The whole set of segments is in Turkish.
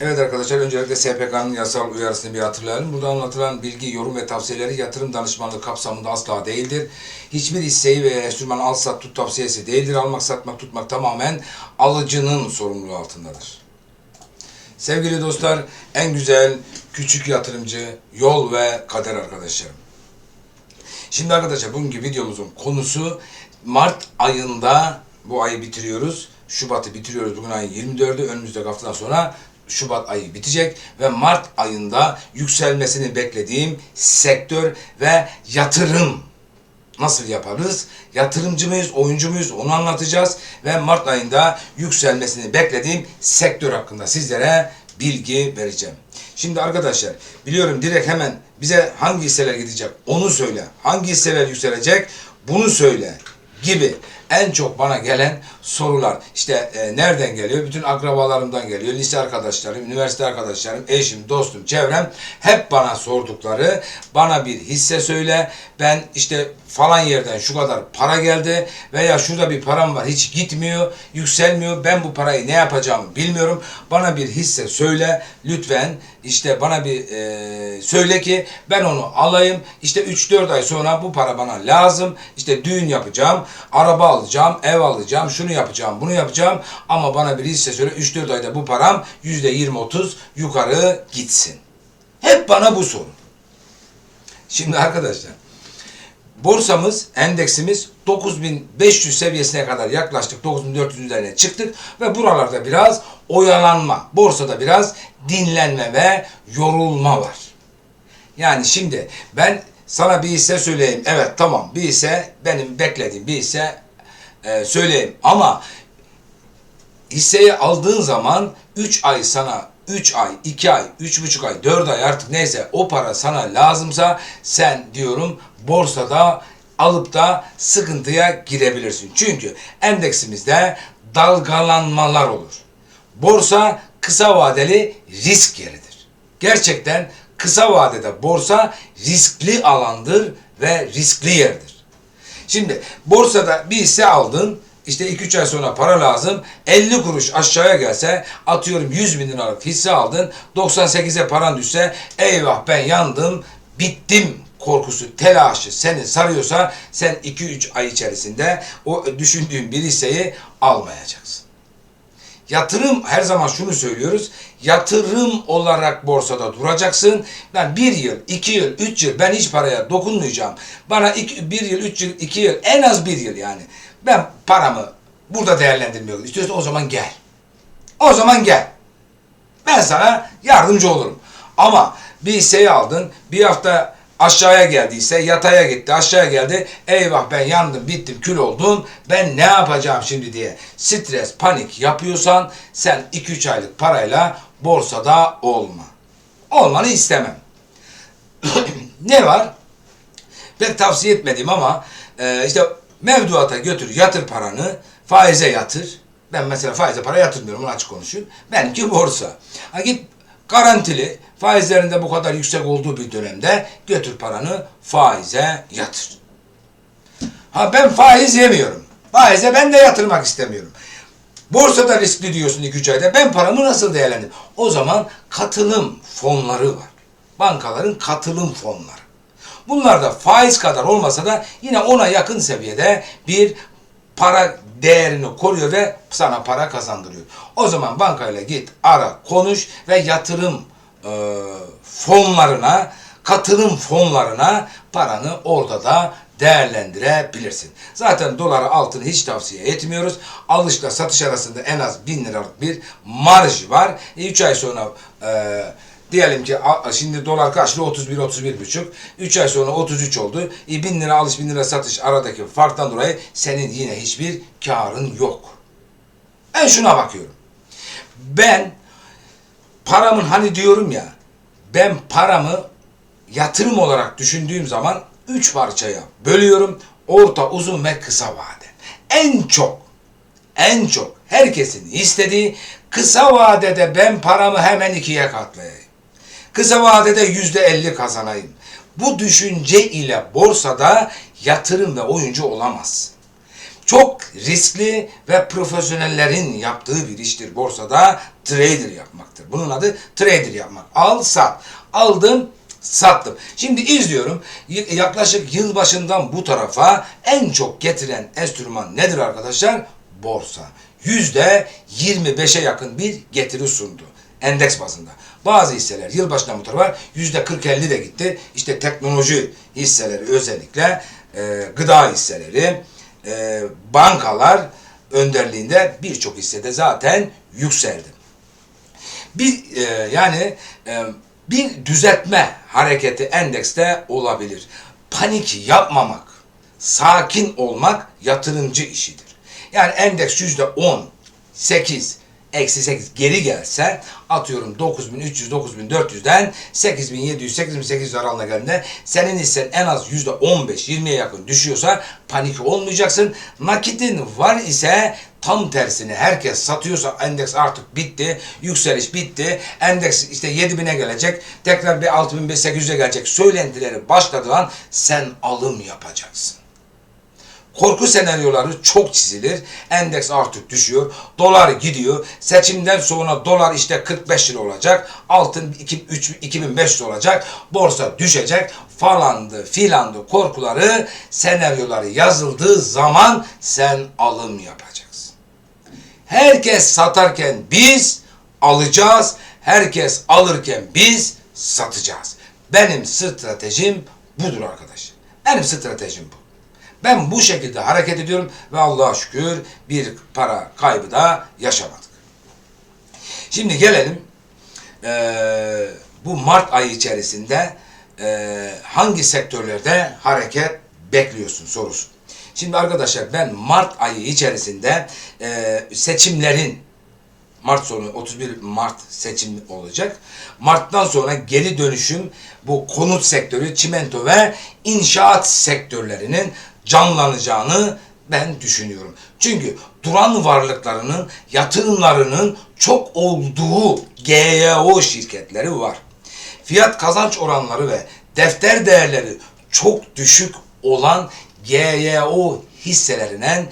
Evet arkadaşlar öncelikle SPK'nın yasal uyarısını bir hatırlayalım. Burada anlatılan bilgi, yorum ve tavsiyeleri yatırım danışmanlığı kapsamında asla değildir. Hiçbir hisseyi veya enstrüman al sat tut tavsiyesi değildir. Almak satmak tutmak tamamen alıcının sorumluluğu altındadır. Sevgili dostlar en güzel küçük yatırımcı yol ve kader arkadaşlarım. Şimdi arkadaşlar bugünkü videomuzun konusu Mart ayında bu ayı bitiriyoruz. Şubat'ı bitiriyoruz. Bugün ayın 24'ü. Önümüzdeki haftadan sonra Şubat ayı bitecek ve Mart ayında yükselmesini beklediğim sektör ve yatırım nasıl yaparız? Yatırımcı mıyız, oyuncu muyuz onu anlatacağız ve Mart ayında yükselmesini beklediğim sektör hakkında sizlere bilgi vereceğim. Şimdi arkadaşlar biliyorum direkt hemen bize hangi hisseler gidecek onu söyle. Hangi hisseler yükselecek bunu söyle gibi en çok bana gelen sorular. İşte e, nereden geliyor? Bütün akrabalarımdan geliyor. Lise arkadaşlarım, üniversite arkadaşlarım, eşim, dostum, çevrem hep bana sordukları bana bir hisse söyle. Ben işte falan yerden şu kadar para geldi veya şurada bir param var hiç gitmiyor, yükselmiyor. Ben bu parayı ne yapacağımı bilmiyorum. Bana bir hisse söyle lütfen. işte bana bir e, söyle ki ben onu alayım. İşte 3-4 ay sonra bu para bana lazım. İşte düğün yapacağım, araba alacağım, ev alacağım, şunu yapacağım, bunu yapacağım. Ama bana bir hisse söyle 3-4 ayda bu param %20-30 yukarı gitsin. Hep bana bu soru. Şimdi arkadaşlar borsamız, endeksimiz 9500 seviyesine kadar yaklaştık. 9400 üzerine çıktık ve buralarda biraz oyalanma, borsada biraz dinlenme ve yorulma var. Yani şimdi ben sana bir hisse söyleyeyim. Evet tamam bir hisse benim beklediğim bir hisse e, söyleyeyim. Ama hisseyi aldığın zaman 3 ay sana 3 ay, 2 ay, 3,5 ay, 4 ay artık neyse o para sana lazımsa sen diyorum borsada alıp da sıkıntıya girebilirsin. Çünkü endeksimizde dalgalanmalar olur. Borsa kısa vadeli risk yeridir. Gerçekten kısa vadede borsa riskli alandır ve riskli yerdir. Şimdi borsada bir hisse aldın, işte 2-3 ay sonra para lazım, 50 kuruş aşağıya gelse, atıyorum 100 bin liralık hisse aldın, 98'e paran düşse, eyvah ben yandım, bittim korkusu, telaşı seni sarıyorsa, sen 2-3 ay içerisinde o düşündüğün bir hisseyi almayacaksın. Yatırım her zaman şunu söylüyoruz. Yatırım olarak borsada duracaksın. Ben bir yıl, iki yıl, üç yıl ben hiç paraya dokunmayacağım. Bana iki, bir yıl, üç yıl, iki yıl, en az bir yıl yani. Ben paramı burada değerlendirmiyorum. İstiyorsan o zaman gel. O zaman gel. Ben sana yardımcı olurum. Ama bir hisseyi aldın, bir hafta aşağıya geldiyse yataya gitti, aşağıya geldi. Eyvah ben yandım, bittim, kül oldum. Ben ne yapacağım şimdi diye stres, panik yapıyorsan sen 2-3 aylık parayla borsada olma. Olmanı istemem. ne var? Pek tavsiye etmedim ama e, işte mevduata götür, yatır paranı, faize yatır. Ben mesela faize para yatırmıyorum, onu açık konuşayım. Benimki borsa. Ha git garantili, faizlerinde bu kadar yüksek olduğu bir dönemde götür paranı faize yatır. Ha ben faiz yemiyorum. Faize ben de yatırmak istemiyorum. Borsada riskli diyorsun 2-3 ayda. Ben paramı nasıl değerlendireyim? O zaman katılım fonları var. Bankaların katılım fonları. Bunlar da faiz kadar olmasa da yine ona yakın seviyede bir para değerini koruyor ve sana para kazandırıyor. O zaman bankayla git, ara, konuş ve yatırım e, fonlarına, katılım fonlarına paranı orada da değerlendirebilirsin. Zaten doları altını hiç tavsiye etmiyoruz. Alışla satış arasında en az 1000 liralık bir marj var. 3 ay sonra e, diyelim ki şimdi dolar kaçlı 31 31 buçuk. 3 ay sonra 33 oldu. E, 1000 lira alış 1000 lira satış aradaki farktan dolayı senin yine hiçbir karın yok. Ben şuna bakıyorum. Ben paramın hani diyorum ya ben paramı yatırım olarak düşündüğüm zaman üç parçaya bölüyorum. Orta, uzun ve kısa vade. En çok, en çok herkesin istediği kısa vadede ben paramı hemen ikiye katlayayım. Kısa vadede yüzde elli kazanayım. Bu düşünce ile borsada yatırım ve oyuncu olamazsın. Çok riskli ve profesyonellerin yaptığı bir iştir borsada trader yapmaktır. Bunun adı trader yapmak. Al sat. Aldım sattım. Şimdi izliyorum. Yaklaşık yılbaşından bu tarafa en çok getiren enstrüman nedir arkadaşlar? Borsa. Yüzde 25'e yakın bir getiri sundu. Endeks bazında. Bazı hisseler yılbaşından bu tarafa yüzde 40-50 de gitti. İşte teknoloji hisseleri özellikle e, gıda hisseleri, e, bankalar önderliğinde birçok hissede zaten yükseldi. Bir e, yani e, bir düzeltme hareketi endekste olabilir. Panik yapmamak, sakin olmak yatırımcı işidir. Yani endeks yüzde 10, 8, eksi 8 geri gelse atıyorum 9300 9400'den 8700 8800 aralığına geldiğinde senin hissen en az yüzde 15 20'ye yakın düşüyorsa panik olmayacaksın. Nakitin var ise tam tersine herkes satıyorsa endeks artık bitti. Yükseliş bitti. Endeks işte 7000'e gelecek. Tekrar bir 6500'e gelecek. Söylentileri başladığı an sen alım yapacaksın. Korku senaryoları çok çizilir. Endeks artık düşüyor. Dolar gidiyor. Seçimden sonra dolar işte 45 lira olacak. Altın 2, 3, 2500 olacak. Borsa düşecek. Falandı filandı korkuları senaryoları yazıldığı zaman sen alım yapacaksın. Herkes satarken biz alacağız. Herkes alırken biz satacağız. Benim stratejim budur arkadaş. Benim stratejim bu. Ben bu şekilde hareket ediyorum ve Allah'a şükür bir para kaybı da yaşamadık. Şimdi gelelim eee, bu Mart ayı içerisinde eee, hangi sektörlerde hareket bekliyorsun sorusu. Şimdi arkadaşlar ben Mart ayı içerisinde eee, seçimlerin Mart sonu 31 Mart seçim olacak. Mart'tan sonra geri dönüşüm bu konut sektörü, çimento ve inşaat sektörlerinin canlanacağını ben düşünüyorum. Çünkü duran varlıklarının yatırımlarının çok olduğu GYO şirketleri var. Fiyat kazanç oranları ve defter değerleri çok düşük olan GYO hisselerine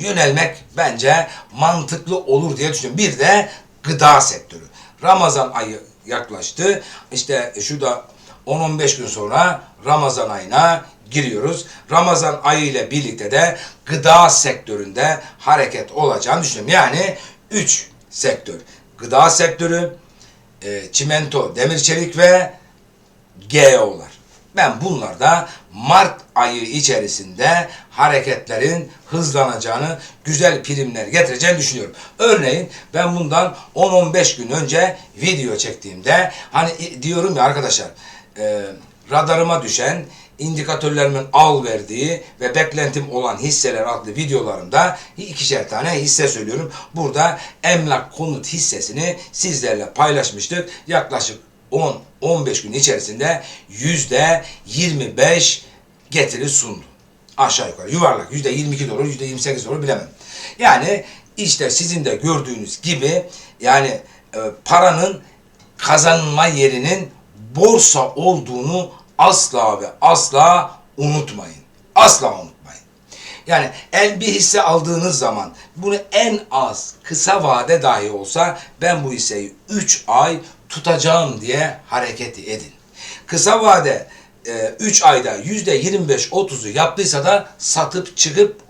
yönelmek bence mantıklı olur diye düşünüyorum. Bir de gıda sektörü. Ramazan ayı yaklaştı. İşte şurada 10-15 gün sonra Ramazan ayına giriyoruz. Ramazan ayı ile birlikte de gıda sektöründe hareket olacağını düşünüyorum. Yani 3 sektör. Gıda sektörü, e, çimento, demir çelik ve GEO'lar. Ben bunlarda Mart ayı içerisinde hareketlerin hızlanacağını, güzel primler getireceğini düşünüyorum. Örneğin ben bundan 10-15 gün önce video çektiğimde hani diyorum ya arkadaşlar e, radarıma düşen indikatörlerimin al verdiği ve beklentim olan hisseler adlı videolarımda ikişer tane hisse söylüyorum. Burada emlak konut hissesini sizlerle paylaşmıştık. Yaklaşık 10-15 gün içerisinde yüzde 25 getiri sundu. Aşağı yukarı yuvarlak yüzde 22 dolar, yüzde 28 dolar bilemem. Yani işte sizin de gördüğünüz gibi yani e, paranın kazanma yerinin borsa olduğunu asla ve asla unutmayın. Asla unutmayın. Yani el bir hisse aldığınız zaman bunu en az kısa vade dahi olsa ben bu hisseyi 3 ay tutacağım diye hareket edin. Kısa vade 3 ayda %25-30'u yaptıysa da satıp çıkıp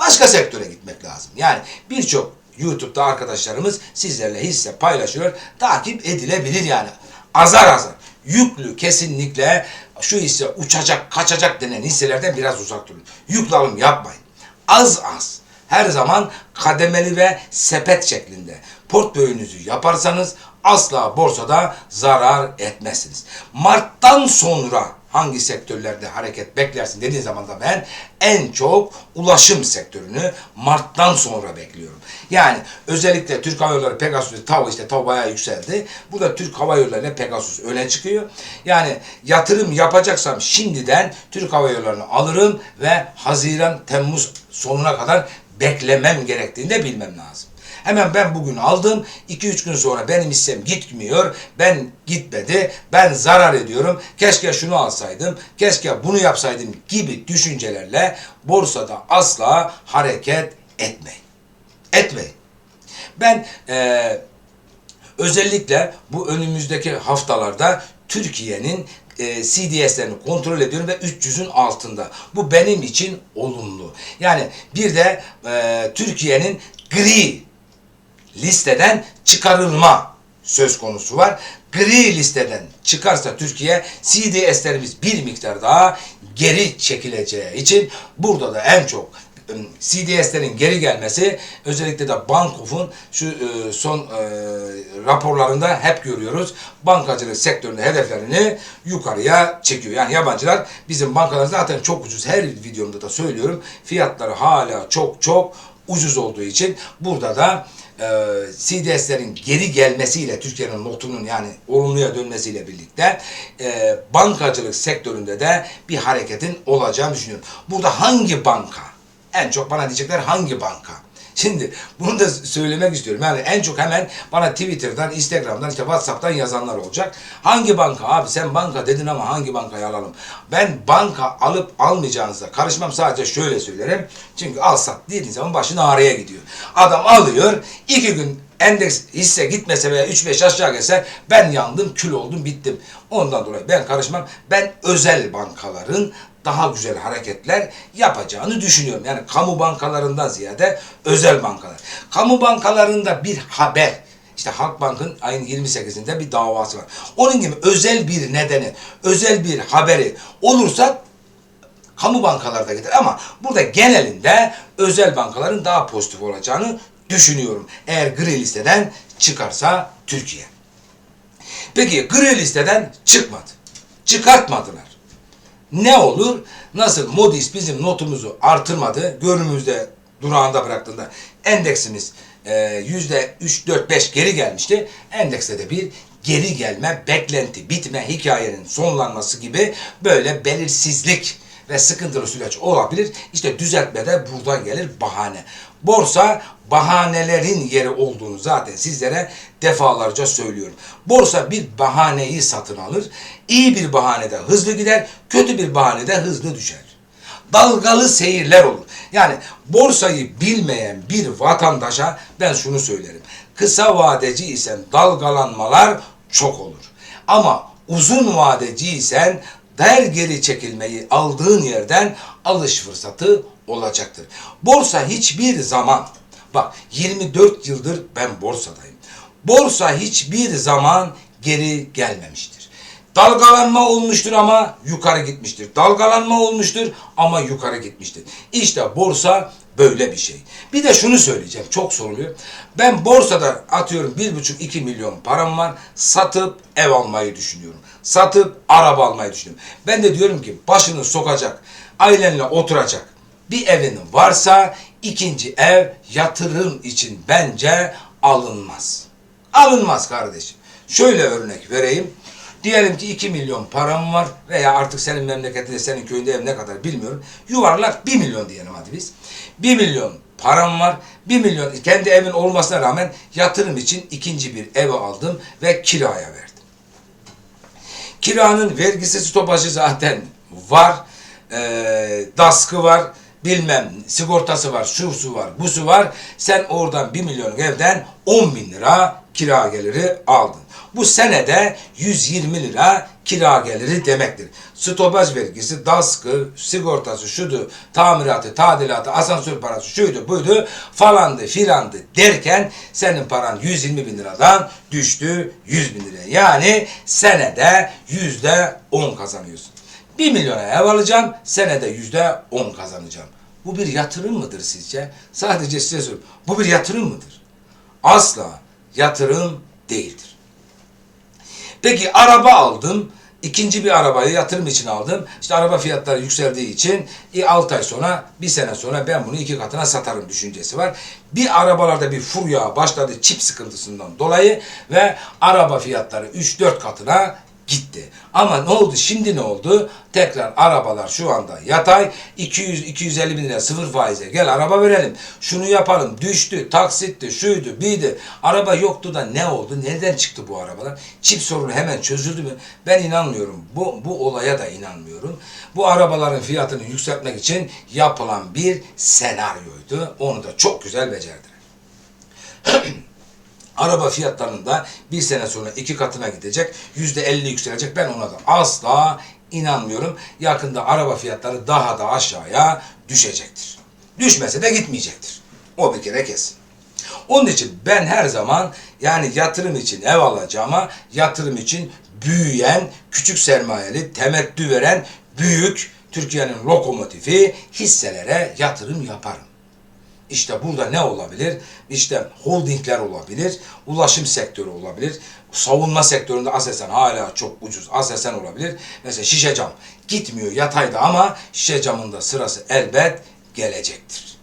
başka sektöre gitmek lazım. Yani birçok YouTube'da arkadaşlarımız sizlerle hisse paylaşıyor. Takip edilebilir yani. Azar azar. Yüklü kesinlikle şu hisse uçacak, kaçacak denen hisselerden biraz uzak durun. Yüklü alım yapmayın. Az az. Her zaman kademeli ve sepet şeklinde portföyünüzü yaparsanız asla borsada zarar etmezsiniz. Mart'tan sonra hangi sektörlerde hareket beklersin dediğin zaman da ben en çok ulaşım sektörünü Mart'tan sonra bekliyorum. Yani özellikle Türk Hava Yolları Pegasus TAV işte TAV bayağı yükseldi. Burada Türk Hava Yolları ile Pegasus öne çıkıyor. Yani yatırım yapacaksam şimdiden Türk Hava Yolları'nı alırım ve Haziran Temmuz sonuna kadar beklemem gerektiğini de bilmem lazım. Hemen ben bugün aldım, 2-3 gün sonra benim hissem gitmiyor, ben gitmedi, ben zarar ediyorum, keşke şunu alsaydım, keşke bunu yapsaydım gibi düşüncelerle borsada asla hareket etmeyin. Etmeyin. Ben eee Özellikle bu önümüzdeki haftalarda Türkiye'nin e, CDS'lerini kontrol ediyorum ve 300'ün altında. Bu benim için olumlu. Yani bir de e, Türkiye'nin gri listeden çıkarılma söz konusu var. Gri listeden çıkarsa Türkiye CDS'lerimiz bir miktar daha geri çekileceği için burada da en çok CDS'lerin geri gelmesi özellikle de Bankof'un şu e, son e, raporlarında hep görüyoruz. Bankacılık sektöründe hedeflerini yukarıya çekiyor. Yani yabancılar bizim bankalar zaten çok ucuz. Her videomda da söylüyorum. Fiyatları hala çok çok ucuz olduğu için burada da e, CDS'lerin geri gelmesiyle Türkiye'nin notunun yani olumluya dönmesiyle birlikte e, bankacılık sektöründe de bir hareketin olacağını düşünüyorum. Burada hangi banka? En çok bana diyecekler hangi banka? Şimdi bunu da söylemek istiyorum. Yani en çok hemen bana Twitter'dan, Instagram'dan, işte WhatsApp'tan yazanlar olacak. Hangi banka abi sen banka dedin ama hangi bankayı alalım? Ben banka alıp almayacağınıza karışmam sadece şöyle söylerim. Çünkü al sat dediğin zaman başın ağrıya gidiyor. Adam alıyor, iki gün endeks hisse gitmese veya 3-5 aşağı gelse ben yandım, kül oldum, bittim. Ondan dolayı ben karışmam. Ben özel bankaların daha güzel hareketler yapacağını düşünüyorum. Yani kamu bankalarından ziyade özel bankalar. Kamu bankalarında bir haber, işte Halkbank'ın ayın 28'inde bir davası var. Onun gibi özel bir nedeni, özel bir haberi olursa kamu bankalarda gider. Ama burada genelinde özel bankaların daha pozitif olacağını düşünüyorum. Eğer gri listeden çıkarsa Türkiye. Peki gri listeden çıkmadı. Çıkartmadılar. Ne olur? Nasıl Modis bizim notumuzu artırmadı. Görünümüzde durağında bıraktığında endeksimiz e, yüzde 3, 4, 5 geri gelmişti. Endekste de bir geri gelme, beklenti, bitme, hikayenin sonlanması gibi böyle belirsizlik ve sıkıntılı süreç olabilir. İşte düzeltme de buradan gelir bahane. Borsa bahanelerin yeri olduğunu zaten sizlere defalarca söylüyorum. Borsa bir bahaneyi satın alır. İyi bir bahanede hızlı gider, kötü bir bahanede hızlı düşer. Dalgalı seyirler olur. Yani borsayı bilmeyen bir vatandaşa ben şunu söylerim. Kısa vadeci isen dalgalanmalar çok olur. Ama uzun vadeciysen der geri çekilmeyi aldığın yerden alış fırsatı olacaktır. Borsa hiçbir zaman bak 24 yıldır ben borsadayım. Borsa hiçbir zaman geri gelmemiştir. Dalgalanma olmuştur ama yukarı gitmiştir. Dalgalanma olmuştur ama yukarı gitmiştir. İşte borsa böyle bir şey. Bir de şunu söyleyeceğim. Çok soruluyor. Ben borsada atıyorum 1,5-2 milyon param var. Satıp ev almayı düşünüyorum. Satıp araba almayı düşünüyorum. Ben de diyorum ki başını sokacak, ailenle oturacak bir evin varsa ikinci ev yatırım için bence alınmaz. Alınmaz kardeşim. Şöyle örnek vereyim. Diyelim ki 2 milyon param var veya artık senin memleketinde, senin köyünde ev ne kadar bilmiyorum. Yuvarlak 1 milyon diyelim hadi biz. 1 milyon param var. 1 milyon kendi evin olmasına rağmen yatırım için ikinci bir evi aldım ve kiraya verdim. Kiranın vergisi stopajı zaten var. Ee, daskı var. Bilmem sigortası var, şusu var, busu var. Sen oradan 1 milyonluk evden 10 bin lira kira geliri aldın. Bu senede 120 lira kira geliri demektir. Stopaj vergisi, daskı, sigortası, şudu, tamiratı, tadilatı, asansör parası, şuydu, buydu, falandı, filandı derken senin paran 120 bin liradan düştü 100 bin liraya. Yani senede yüzde 10 kazanıyorsun. 1 milyona ev alacağım, senede yüzde 10 kazanacağım. Bu bir yatırım mıdır sizce? Sadece size soruyorum. Bu bir yatırım mıdır? Asla yatırım değildir. Peki araba aldım. İkinci bir arabayı yatırım için aldım. İşte araba fiyatları yükseldiği için e, 6 ay sonra, bir sene sonra ben bunu iki katına satarım düşüncesi var. Bir arabalarda bir furya başladı çip sıkıntısından dolayı ve araba fiyatları 3-4 katına gitti. Ama ne oldu? Şimdi ne oldu? Tekrar arabalar şu anda yatay 200-250 bin lira sıfır faize gel araba verelim. Şunu yapalım. Düştü, taksitti, şuydu, biydi. Araba yoktu da ne oldu? Nereden çıktı bu arabalar? Çip sorunu hemen çözüldü mü? Ben inanmıyorum. Bu, bu olaya da inanmıyorum. Bu arabaların fiyatını yükseltmek için yapılan bir senaryoydu. Onu da çok güzel becerdiler. Araba fiyatlarında bir sene sonra iki katına gidecek, yüzde elli yükselecek. Ben ona da asla inanmıyorum. Yakında araba fiyatları daha da aşağıya düşecektir. Düşmese de gitmeyecektir. O bir kere kesin. Onun için ben her zaman yani yatırım için ev alacağıma yatırım için büyüyen, küçük sermayeli, temettü veren büyük Türkiye'nin lokomotifi hisselere yatırım yaparım. İşte burada ne olabilir? İşte holdingler olabilir, ulaşım sektörü olabilir, savunma sektöründe Aselsan hala çok ucuz Aselsan olabilir. Mesela şişe cam gitmiyor yatayda ama şişe camın da sırası elbet gelecektir.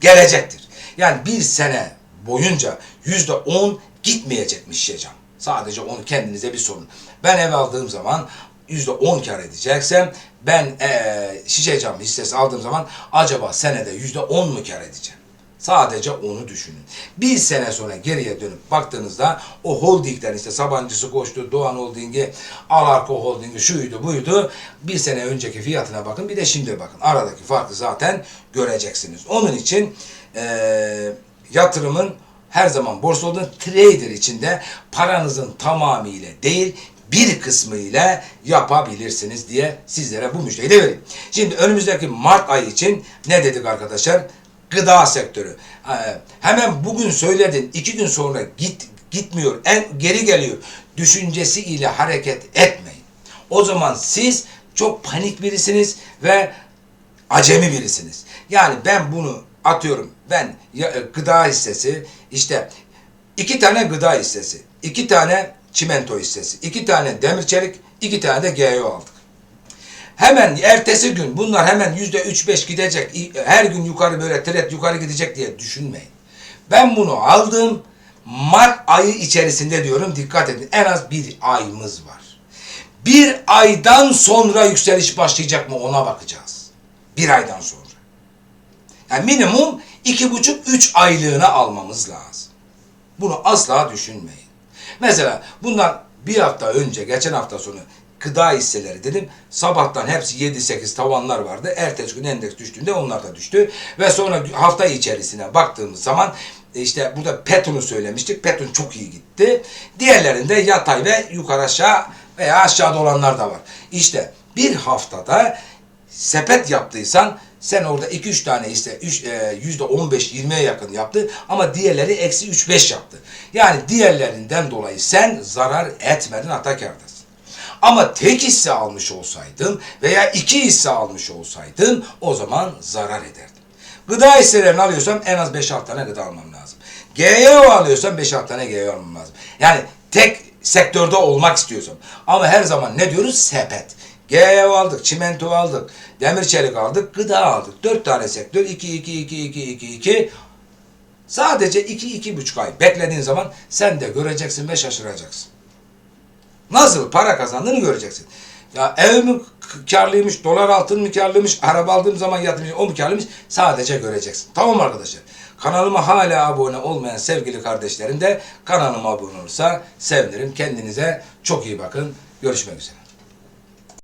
Gelecektir. Yani bir sene boyunca yüzde on gitmeyecekmiş şişe cam. Sadece onu kendinize bir sorun. Ben ev aldığım zaman yüzde on kar edeceksem ben eee şişe cam hissesi aldığım zaman acaba senede yüzde on mu kar edeceğim? Sadece onu düşünün. Bir sene sonra geriye dönüp baktığınızda o holdingler işte Sabancısı koştu, Doğan Holding'i, Alarko Holding'i şuydu buydu. Bir sene önceki fiyatına bakın bir de şimdi bakın. Aradaki farkı zaten göreceksiniz. Onun için eee yatırımın her zaman borsa olduğunu trader içinde paranızın tamamıyla değil bir kısmı ile yapabilirsiniz diye sizlere bu müjdeyi de vereyim. Şimdi önümüzdeki Mart ayı için ne dedik arkadaşlar? Gıda sektörü. Ee, hemen bugün söyledin, iki gün sonra git gitmiyor, en geri geliyor düşüncesiyle hareket etmeyin. O zaman siz çok panik birisiniz ve acemi birisiniz. Yani ben bunu atıyorum. Ben e, gıda hissesi işte iki tane gıda hissesi, iki tane çimento hissesi, iki tane demir çelik, iki tane de GEO aldık. Hemen ertesi gün bunlar hemen yüzde üç beş gidecek, her gün yukarı böyle tret yukarı gidecek diye düşünmeyin. Ben bunu aldım, Mart ayı içerisinde diyorum dikkat edin en az bir ayımız var. Bir aydan sonra yükseliş başlayacak mı ona bakacağız. Bir aydan sonra. Yani minimum iki buçuk üç aylığına almamız lazım. Bunu asla düşünmeyin. Mesela bundan bir hafta önce, geçen hafta sonu gıda hisseleri dedim. Sabahtan hepsi 7-8 tavanlar vardı. Ertesi gün endeks düştüğünde onlar da düştü. Ve sonra hafta içerisine baktığımız zaman işte burada Petrol'ü söylemiştik. Petrol çok iyi gitti. Diğerlerinde yatay ve yukarı aşağı veya aşağıda olanlar da var. İşte bir haftada sepet yaptıysan sen orada 2-3 tane işte e, yüzde 15-20'ye yakın yaptı ama diğerleri eksi 3-5 yaptı. Yani diğerlerinden dolayı sen zarar etmedin hatta kârdasın. Ama tek hisse almış olsaydın veya iki hisse almış olsaydın o zaman zarar ederdin. Gıda hisselerini alıyorsam en az 5-6 tane gıda almam lazım. GEO alıyorsam 5-6 tane GEO almam lazım. Yani tek sektörde olmak istiyorsam. Ama her zaman ne diyoruz? Sepet. GEO aldık, çimento aldık, demir çelik aldık, gıda aldık. Dört tane sektör, 2, 2, 2, 2, 2, 2. Sadece 2, iki buçuk ay beklediğin zaman sen de göreceksin ve şaşıracaksın. Nasıl para kazandığını göreceksin. Ya ev mi karlıymış, dolar altın mı karlıymış, araba aldığım zaman yatırmış, o mu karlıymış sadece göreceksin. Tamam arkadaşlar? Kanalıma hala abone olmayan sevgili kardeşlerim de kanalıma abone olursa sevinirim. Kendinize çok iyi bakın. Görüşmek üzere.